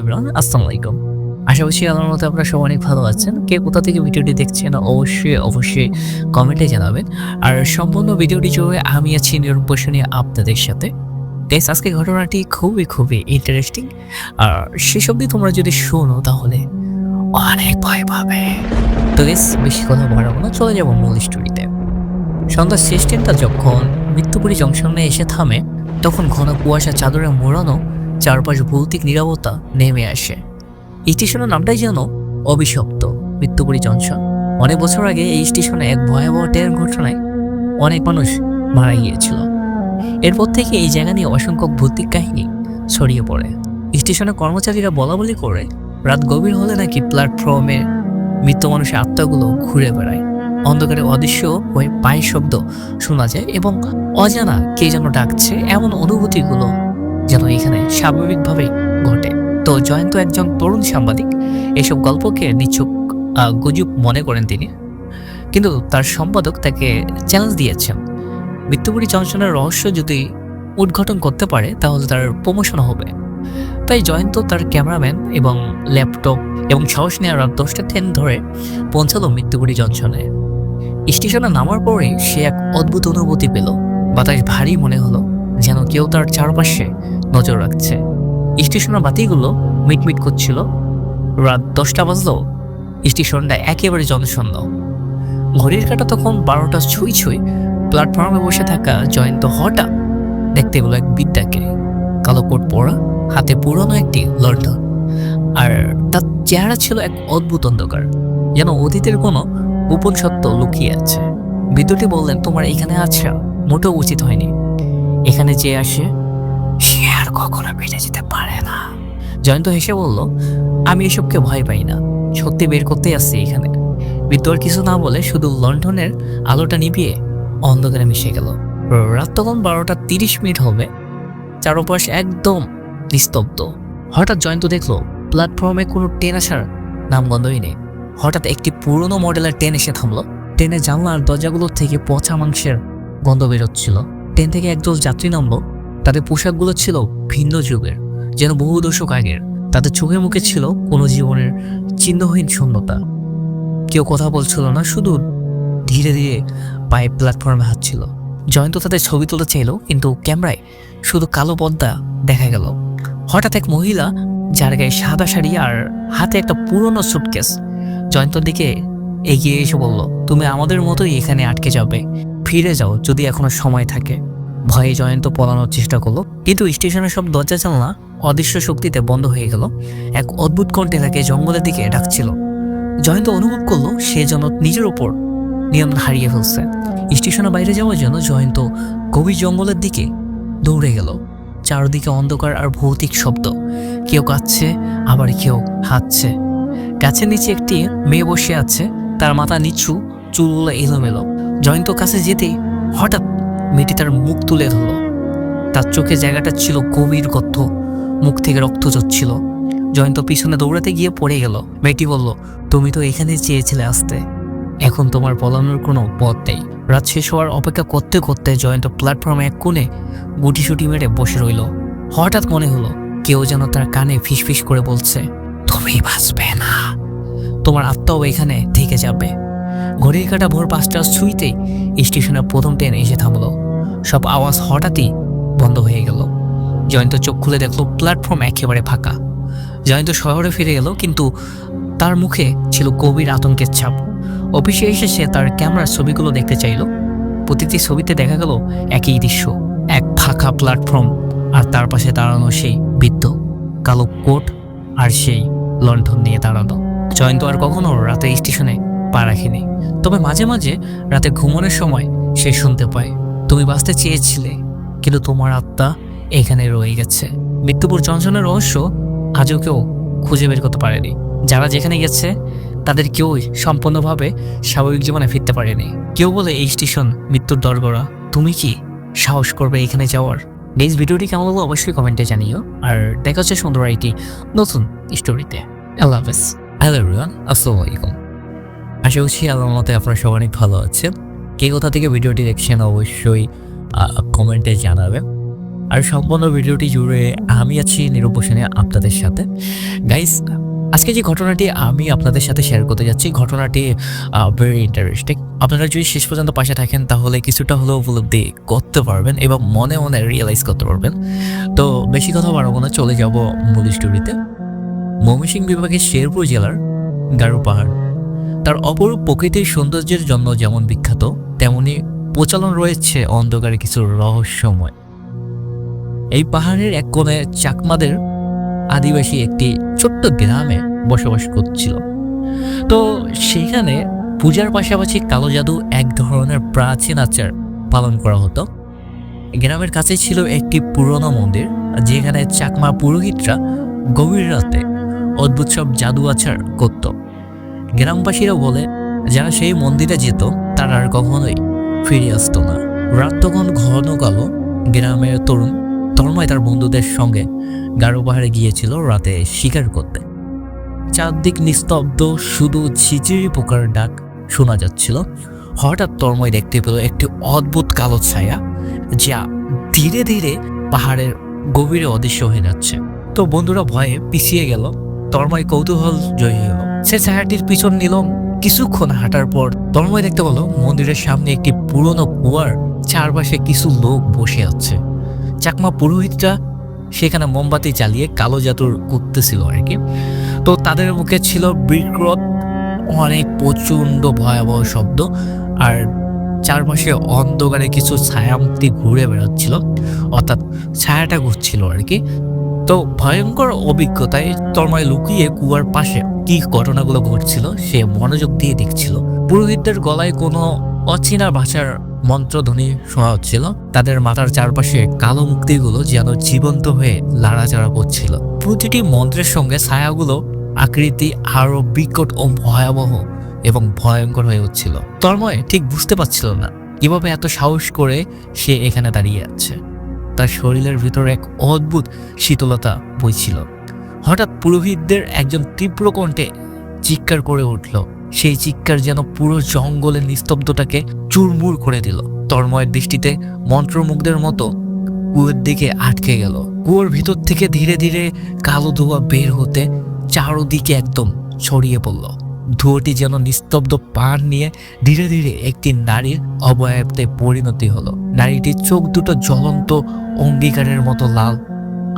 Everyone, আসসালামু আলাইকুম। আশা করছি আল্লাহর মতো আপনারা সবাই অনেক ভালো আছেন। কে কোথা থেকে ভিডিওটি দেখছেন অবশ্যই অবশ্যই কমেন্টে জানাবেন। আর সম্পূর্ণ ভিডিওটি জুড়ে আমি আছি নিরূপসী নিয়ে আপনাদের সাথে। গাইস আজকে ঘটনাটি খুবই খুবই ইন্টারেস্টিং আর সেসব দিয়ে তোমরা যদি শোনো তাহলে অনেক ভয় পাবে। তো গেস বেশি কথা বাড়াবো না, চলে যাব মূল স্টোরিতে সন্ধ্যা ট্রেনটা যখন মৃত্যুপুরী জংশনে এসে থামে, তখন ঘন কুয়াশা, চাদরে মোড়ানো চারপাশ ভৌতিক নিরাপত্তা নেমে আসে। স্টেশনের নামটাই যেন অভিশপ্ত মৃত্যুপুরী জংশন অনেক বছর আগে এই স্টেশনে এক ভয়াবহ ট্রেন ঘটনায় অনেক মানুষ মারা গিয়েছিল। এরপর থেকে এই জায়গা নিয়ে অসংখ্য ভৌতিক কাহিনী ছড়িয়ে পড়ে। স্টেশনের কর্মচারীরা বলা বলি করে, রাত গভীর হলে নাকি প্ল্যাটফর্মে মৃত মানুষের আত্মাগুলো ঘুরে বেড়ায়। অন্ধকারে অদৃশ্য হয়ে পায়ের শব্দ শোনা যায় এবং অজানা কে যেন ডাকছে এমন অনুভূতিগুলো যেন এখানে স্বাভাবিকভাবে ঘটে। তো জয়ন্ত একজন তরুণ সাংবাদিক। এসব গল্পকে আহ, গুজব মনে করেন তিনি। কিন্তু তার সম্পাদক তাকে চ্যালেঞ্জ দিয়েছেন। মৃত্যুপুরী জংশনের রহস্য যদি উদ্ঘাটন করতে পারে তাহলে তার প্রমোশন হবে। তাই জয়ন্ত তার ক্যামেরাম্যান এবং ল্যাপটপ এবং সাহস নিয়ে রাত দশটা ট্রেন ধরে পৌঁছালো মৃত্যুপুরী জংশনে স্টেশনে নামার পরে সে এক অদ্ভুত অনুভূতি পেল। বাতাস ভারী মনে হলো যেন কেউ তার চারপাশে নজর রাখছে। স্টেশনের বাতিগুলো মিটমিট করছিল। রাত দশটা বাজলো। স্টেশনটা একেবারে জনশূন্য। ঘড়ির কাটা তখন বারোটা ছুঁই ছুঁই প্ল্যাটফর্মে বসে থাকা জয়ন্ত হঠাৎ দেখতে পেল এক বিদ্যাকে কালো কোট পরা, হাতে পুরনো একটি লন্ঠন আর তার চেহারা ছিল এক অদ্ভুত অন্ধকার, যেন অতীতের কোনো গোপন সত্য লুকিয়ে আছে। বিদ্যুৎটি বললেন, তোমার এখানে আচ্ছা মোটেও উচিত হয়নি। এখানে যে আসে কখনো বেড়ে যেতে পারে না। জয়ন্ত হেসে বলল, আমি এসবকে ভয় পাই না। সত্যি বের করতেই আসছি এখানে। বিদ্যু আর কিছু না বলে শুধু লন্ঠনের আলোটা নিভিয়ে অন্ধকারে মিশে গেল। রাত তখন বারোটা তিরিশ মিনিট হবে। চারপাশ একদম নিস্তব্ধ। হঠাৎ জয়ন্ত দেখল, প্ল্যাটফর্মে কোনো ট্রেন আসার নামগন্ধই নেই। হঠাৎ একটি পুরনো মডেলের ট্রেন এসে থামলো। ট্রেনের জানলার দরজাগুলো থেকে পচা মাংসের গন্ধ বেরোচ্ছিল। ট্রেন থেকে একদল যাত্রী নামলো তাদের পোশাকগুলো ছিল ভিন্ন যুগের, যেন বহু দশক আগের। তাদের চোখে মুখে ছিল কোনো জীবনের চিহ্নহীন শূন্যতা। কেউ কথা বলছিল না, শুধু ধীরে ধীরে পায়ে প্ল্যাটফর্মে হাঁটছিল জয়ন্ত তাদের ছবি তুলতে চাইল, কিন্তু ক্যামেরায় শুধু কালো পর্দা দেখা গেল। হঠাৎ এক মহিলা, যার গায়ে সাদা শাড়ি আর হাতে একটা পুরনো সুটকেস জয়ন্তর দিকে এগিয়ে এসে বলল, তুমি আমাদের মতোই এখানে আটকে যাবে। ফিরে যাও যদি এখনও সময় থাকে। ভয়ে জয়ন্ত পলানোর চেষ্টা করল, কিন্তু স্টেশনের সব দরজা জানলা অদৃশ্য শক্তিতে বন্ধ হয়ে গেল। এক অদ্ভুত কণ্ঠে তাকে জঙ্গলের দিকে ডাকছিল। জয়ন্ত অনুভব করল সে যেন নিজের ওপর নিয়ন্ত্রণ হারিয়ে ফেলছে। স্টেশনের বাইরে যাওয়ার জন্য জয়ন্ত গভীর জঙ্গলের দিকে দৌড়ে গেল। চারদিকে অন্ধকার আর ভৌতিক শব্দ। কেউ কাঁদছে, আবার কেউ হাঁটছে। গাছের নিচে একটি মেয়ে বসে আছে, তার মাথা নিচু চুলগুলো এলোমেলো। জয়ন্ত কাছে যেতে হঠাৎ মেয়েটি তার মুখ তুলে ধরল। তার চোখে জায়গাটা ছিল গভীর গর্ত, মুখ থেকে রক্ত ঝরছিল। জয়ন্ত পিছনে দৌড়াতে গিয়ে পড়ে গেল। মেয়েটি বলল, তুমি তো এখানে চেয়েছিলে আসতে। এখন তোমার পলানোর কোনো পথ নেই। রাত শেষ হওয়ার অপেক্ষা করতে করতে জয়ন্ত প্ল্যাটফর্মে এক কোণে গুটিসুটি মেরে বসে রইল। হঠাৎ মনে হলো, কেউ যেন তার কানে ফিসফিস করে বলছে, তুমি বাঁচবে না। তোমার আত্মাও এখানে থেকে যাবে। ঘড়ির কাটা ভোর পাঁচটা ছুঁইতেই স্টেশনের প্রথম ট্রেন এসে থামলো। সব আওয়াজ হঠাৎই বন্ধ হয়ে গেল। জয়ন্ত চোখ খুলে দেখল, প্ল্যাটফর্ম একেবারে ফাঁকা। জয়ন্ত শহরে ফিরে গেল কিন্তু তার মুখে ছিল গভীর আতঙ্কের ছাপ। অফিসে এসে সে তার ক্যামেরার ছবিগুলো দেখতে চাইল। প্রতিটি ছবিতে দেখা গেল একই দৃশ্য, এক ফাঁকা প্ল্যাটফর্ম, আর তার পাশে দাঁড়ানো সেই বৃদ্ধ, কালো কোট, আর সেই লণ্ঠন নিয়ে দাঁড়ানো। জয়ন্ত আর কখনো রাতে স্টেশনে পা রাখেনি, তবে মাঝে মাঝে রাতে ঘুমানোর সময় সে শুনতে পায়। তুমি বাঁচতে চেয়েছিলে, কিন্তু তোমার আত্মা এখানে রয়ে গেছে। মৃত্যুপুর জনসনের রহস্য আজও কেউ খুঁজে বের করতে পারেনি। যারা যেখানে গেছে, তাদের কেউই সম্পূর্ণভাবে স্বাভাবিক জীবনে ফিরতে পারেনি। কেউ বলে, এই স্টেশন মৃত্যুর দরগড়া। তুমি কি সাহস করবে এখানে যাওয়ার? নেক্সট ভিডিওটি কেমন লাগল অবশ্যই কমেন্টে জানিও। আর দেখা হচ্ছে সুন্দর একটি নতুন স্টোরিতে আল্লাহ হাফেজ। হ্যালো এভরিওয়ান আসসালামু আলাইকুম। আশা করছি আল্লাহর মতে আপনারা সবাই অনেক ভালো আছেন। কে কোথা থেকে ভিডিওটি দেখছেন অবশ্যই কমেন্টে জানাবেন। আর সম্পূর্ণ ভিডিওটি জুড়ে আমি আছি নিরুপোষণে আপনাদের সাথে। গাইস আজকে যে ঘটনাটি আমি আপনাদের সাথে শেয়ার করতে যাচ্ছি, ঘটনাটি ভেরি ইন্টারেস্টিং আপনারা যদি শেষ পর্যন্ত পাশে থাকেন, তাহলে কিছুটা হলেও উপলব্ধি করতে পারবেন এবং মনে মনে রিয়েলাইজ করতে পারবেন। তো বেশি কথা বাড়াবো না, চলে যাব মূল স্টোরিতে ময়মনসিংহ বিভাগের শেরপুর জেলার গারু পাহাড়। তার অপরূপ প্রকৃতির সৌন্দর্যের জন্য যেমন বিখ্যাত, তেমনি প্রচলন রয়েছে অন্ধকারে কিছু রহস্যময়। এই পাহাড়ের এক কোণে চাকমাদের আদিবাসী একটি ছোট্ট গ্রামে বসবাস করছিল। তো সেখানে পূজার পাশাপাশি কালো জাদু এক ধরনের প্রাচীন আচার পালন করা হতো। গ্রামের কাছে ছিল একটি পুরনো মন্দির, যেখানে চাকমা পুরোহিতরা গভীর রাতে অদ্ভুত সব জাদু আচার করত। গ্রামবাসীরা বলে, যারা সেই মন্দিরে যেত, তারা আর কখনোই ফিরে আসতো না। রাত তখন ঘন কালো গ্রামের তরুণ তন্ময় তার বন্ধুদের সঙ্গে গারো পাহাড়ে গিয়েছিল রাতে শিকার করতে। চারদিক নিস্তব্ধ, শুধু ঝিঝিরি পোকার ডাক শোনা যাচ্ছিল। হঠাৎ তন্ময় দেখতে পেল একটি অদ্ভুত কালো ছায়া, যা ধীরে ধীরে পাহাড়ের গভীরে অদৃশ্য হয়ে যাচ্ছে। তো বন্ধুরা, ভয়ে পিছিয়ে গেল। তন্ময় কৌতূহল জয়ী হল। সে ছায়াটির পিছন নিল কিছুক্ষণ হাঁটার পর তন্ময় দেখতে পেল মন্দিরের সামনে একটি পুরনো কুয়ার চারপাশে কিছু লোক বসে আছে। চাকমা পুরোহিতরা সেখানে মোমবাতি জ্বালিয়ে কালো জাতুর করতেছিল আর কি। তো তাদের মুখে ছিল বিক্রত অনেক প্রচণ্ড ভয়াবহ শব্দ আর চারপাশে অন্ধকারে কিছু ছায়ামূর্তি ঘুরে বেড়াচ্ছিল। অর্থাৎ ছায়াটা ঘুরছিল আর কি। তো ভয়ঙ্কর অভিজ্ঞতায় তন্ময় লুকিয়ে কুয়ার পাশে কি ঘটনাগুলো ঘটছিল সে মনোযোগ দিয়ে দেখছিল। পুরোহিতদের গলায় কোনো অচেনা ভাষার মন্ত্রধ্বনি শোনা হচ্ছিল। তাদের মাথার চারপাশে কালো মুক্তিগুলো যেন জীবন্ত হয়ে লাড়াচাড়া করছিল। প্রতিটি মন্ত্রের সঙ্গে ছায়াগুলো আকৃতি আরও বিকট ও ভয়াবহ এবং ভয়ঙ্কর হয়ে উঠছিল। তন্ময় ঠিক বুঝতে পারছিল না কীভাবে এত সাহস করে সে এখানে দাঁড়িয়ে আছে। তার শরীরের ভিতরে এক অদ্ভুত শীতলতা বইছিল। হঠাৎ পুরোহিতদের একজন তীব্র কণ্ঠে চিৎকার করে উঠল। সেই চিৎকার যেন পুরো জঙ্গলের নিস্তব্ধতাকে চুরমুর করে দিল। তন্ময়ের দৃষ্টিতে মন্ত্রমুগ্ধের মতো কুয়োর দিকে আটকে গেল। কুয়োর ভিতর থেকে ধীরে ধীরে কালো ধোঁয়া বের হতে চারোদিকে একদম ছড়িয়ে পড়ল। ধুয়োটি যেন নিস্তব্ধ পান নিয়ে ধীরে ধীরে একটি নারীর অবয়বতে পরিণতি হলো। নারীটির চোখ দুটো জ্বলন্ত, অঙ্গীকারের মতো লাল।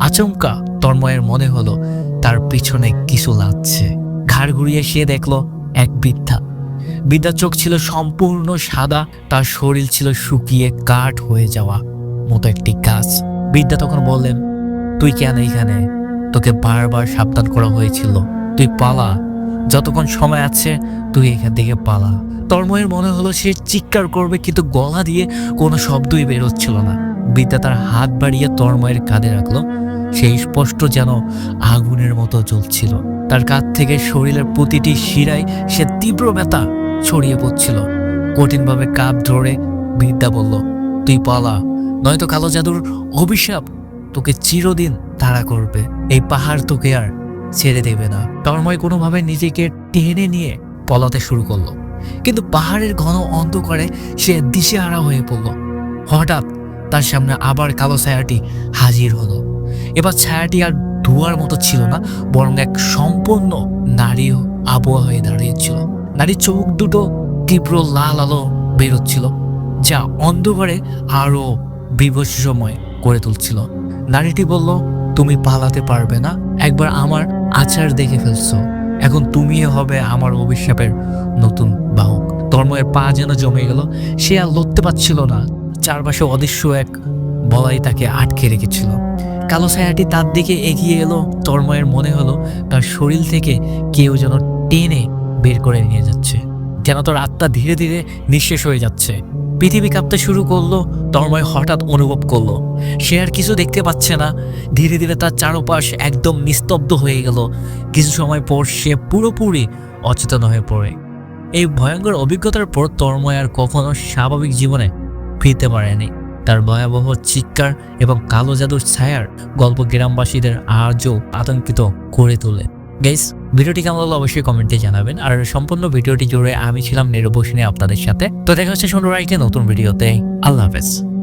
আচমকা তন্ময়ের মনে হলো, তার পিছনে কিছু লাগছে। ঘাড় ঘুরিয়ে সে দেখল এক বৃদ্ধা। বৃদ্ধার চোখ ছিল সম্পূর্ণ সাদা, তার শরীর ছিল শুকিয়ে কাঠ হয়ে যাওয়া মতো একটি গাছ। বৃদ্ধা তখন বললেন, তুই কেন এখানে? তোকে বারবার সাবধান করা হয়েছিল। তুই পালা যতক্ষণ সময় আছে, তুই এখান থেকে পালা। তন্ময়ের মনে হলো সে চিৎকার করবে, কিন্তু গলা দিয়ে কোনো শব্দই বেরোচ্ছিল না। বিদ্যা তার হাত বাড়িয়ে তন্ময়ের কাঁধে রাখল। সেই স্পষ্ট যেন আগুনের মতো জ্বলছিল। তার কাঁধ থেকে শরীরের প্রতিটি শিরায় সে তীব্র ব্যথা ছড়িয়ে পড়ছিল। কঠিনভাবে কাপ ধরে বিদ্যা বলল, তুই পালা, নয়তো কালো জাদুর অভিশাপ তোকে চিরদিন তাড়া করবে। এই পাহাড় তোকে আর ছেড়ে দেবে না। তন্ময় কোনোভাবে নিজেকে টেনে নিয়ে পলাতে শুরু করল। কিন্তু পাহাড়ের ঘন অন্ধকারে সে দিশেহারা হয়ে পড়ল। হঠাৎ তার সামনে আবার কালো ছায়াটি হাজির হলো। এবার ছায়াটি আর ধোয়ার মতো ছিল না, বরং এক সম্পূর্ণ নারী আবহাওয়া হয়ে দাঁড়িয়েছিল। নারীর চোখ দুটো তীব্র লাল আলো বেরোচ্ছিল, যা অন্ধকারে আরও বিভৎসময় করে তুলছিল। নারীটি বলল তুমি পালাতে পারবে না। একবার আমার আচার দেখে ফেলছো। এখন তুমিই হবে আমার অভিশাপের নতুন বাহক। তন্ময়ের পা যেন জমে গেল, সে আর লড়তে পারছিল না। চারপাশে অদৃশ্য এক বলাই তাকে আটকে রেখেছিল। কালো ছায়াটি তার দিকে এগিয়ে এলো। তর্ময়ের মনে হলো, তার শরীর থেকে কেউ যেন টেনে বের করে নিয়ে যাচ্ছে। যেন তার আত্মা ধীরে ধীরে নিঃশেষ হয়ে যাচ্ছে। পৃথিবী কাঁপতে শুরু করল, তন্ময় হঠাৎ অনুভব করল। সে আর কিছু দেখতে পাচ্ছে না। ধীরে ধীরে তার চারপাশ একদম নিস্তব্ধ হয়ে গেল। কিছু সময় পর সে পুরোপুরি অচেতন হয়ে পড়ে। এই ভয়ঙ্কর অভিজ্ঞতার পর তন্ময় আর কখনো স্বাভাবিক জীবনে ফিরতে পারেনি। তার ভয়াবহ চিৎকার এবং কালো জাদুর ছায়ার গল্প গ্রামবাসীদের আজও আতঙ্কিত করে তোলে। গাইস ভিডিওটি কেমন হলো অবশ্যই কমেন্টে জানাবেন। আর সম্পূর্ণ ভিডিওটি জুড়ে আমি ছিলাম নিরবসিনী আপনাদের সাথে। তো দেখা হচ্ছে শুনুন একটি নতুন ভিডিওতে। আল্লাহ হাফেজ।